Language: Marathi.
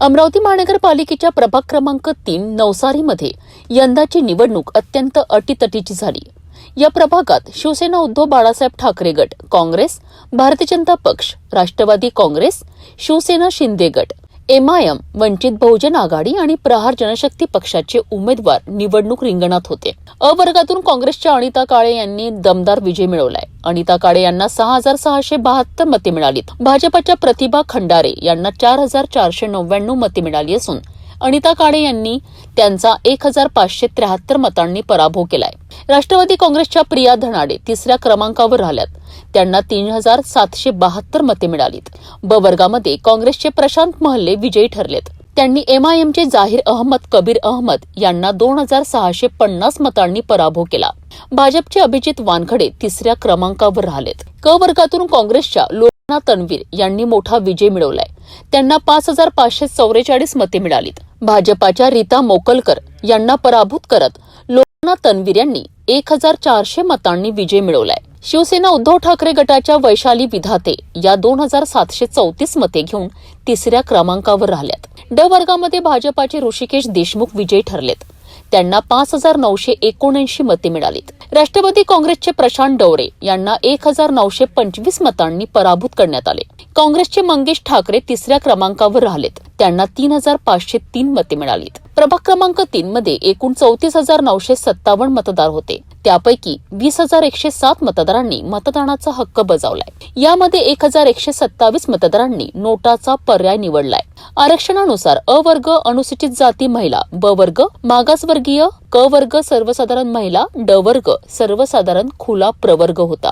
अमरावती महानगरपालिकेच्या प्रभाग क्रमांक तीन नवसारीमध्ये यंदाची निवडणूक अत्यंत अटीतटीची झाली. या प्रभागात शिवसेना उद्धव बाळासाहेब ठाकरे गट काँग्रेस भारतीय जनता पक्ष राष्ट्रवादी काँग्रेस शिवसेना शिंदे गट एमआयएम वंचित बहुजन आघाडी आणि प्रहार जनशक्ती पक्षाचे उमेदवार निवडणूक रिंगणात होते. अ वर्गातून काँग्रेसच्या अनिता काळे यांनी दमदार विजय मिळवलाय. अनिता काळे यांना सहा हजार सहाशे बहात्तर मते मिळालीत. भाजपच्या प्रतिभा खंडारे यांना चार हजार चारशे नव्याण्णव मते मिळाली असून अनिता काळे यांनी त्यांचा एक हजार पाचशे त्र्याहत्तर मतांनी पराभव केलाय. राष्ट्रवादी काँग्रेसच्या प्रिया धनाडे तिसऱ्या क्रमांकावर राहिल्यात. त्यांना तीन हजार सातशे बहात्तर मते मिळालीत. ब वर्गामध्ये काँग्रेसचे प्रशांत महल्ले विजयी ठरलेत. त्यांनी एमआयएमचे जाहीर अहमद कबीर अहमद यांना दोन हजार सहाशे पन्नास मतांनी पराभव केला. भाजपचे अभिजित वानखडे तिसऱ्या क्रमांकावर राहिलेत. क वर्गातून काँग्रेसच्या लोना तन्वीर यांनी मोठा विजय मिळवलाय. त्यांना पाच हजार पाचशे चौवेचाळीस मते मिळालीत. भाजपाच्या रीता मोकलकर यांना पराभूत करत तन्वीर यांनी एक हजार चारशे मतांनी विजय मिळवलाय. शिवसेना उद्धव ठाकरे गटाच्या वैशाली विधाते या दोन हजार सातशे चौतीस मते घेऊन तिसऱ्या क्रमांकावर राहिल्यात. ड वर्गामध्ये भाजपाचे ऋषिकेश देशमुख विजयी ठरलेत. त्यांना पाच हजार नऊशे एकोणऐंशी मते मिळालीत. राष्ट्रवादी काँग्रेसचे प्रशांत डवरे यांना एक हजार नऊशे पंचवीस मतांनी पराभूत करण्यात आले. काँग्रेसचे मंगेश ठाकरे तिसऱ्या क्रमांकावर राहिलेत. त्यांना तीन हजार पाचशे तीन मते मिळालीत. प्रभाग क्रमांक तीन मध्ये एकूण चौतीस हजार नऊशे सत्तावन्न मतदार होते. त्यापैकी वीस हजार एकशे सात मतदारांनी मतदानाचा हक्क बजावलाय. यामध्ये एक हजार एकशे सत्तावीस मतदारांनी नोटाचा पर्याय निवडलाय. आरक्षणानुसार अ वर्ग अनुसूचित जाती महिला ब वर्ग मागासवर्गीय क वर्ग सर्वसाधारण महिला ड वर्ग सर्वसाधारण खुला प्रवर्ग होता.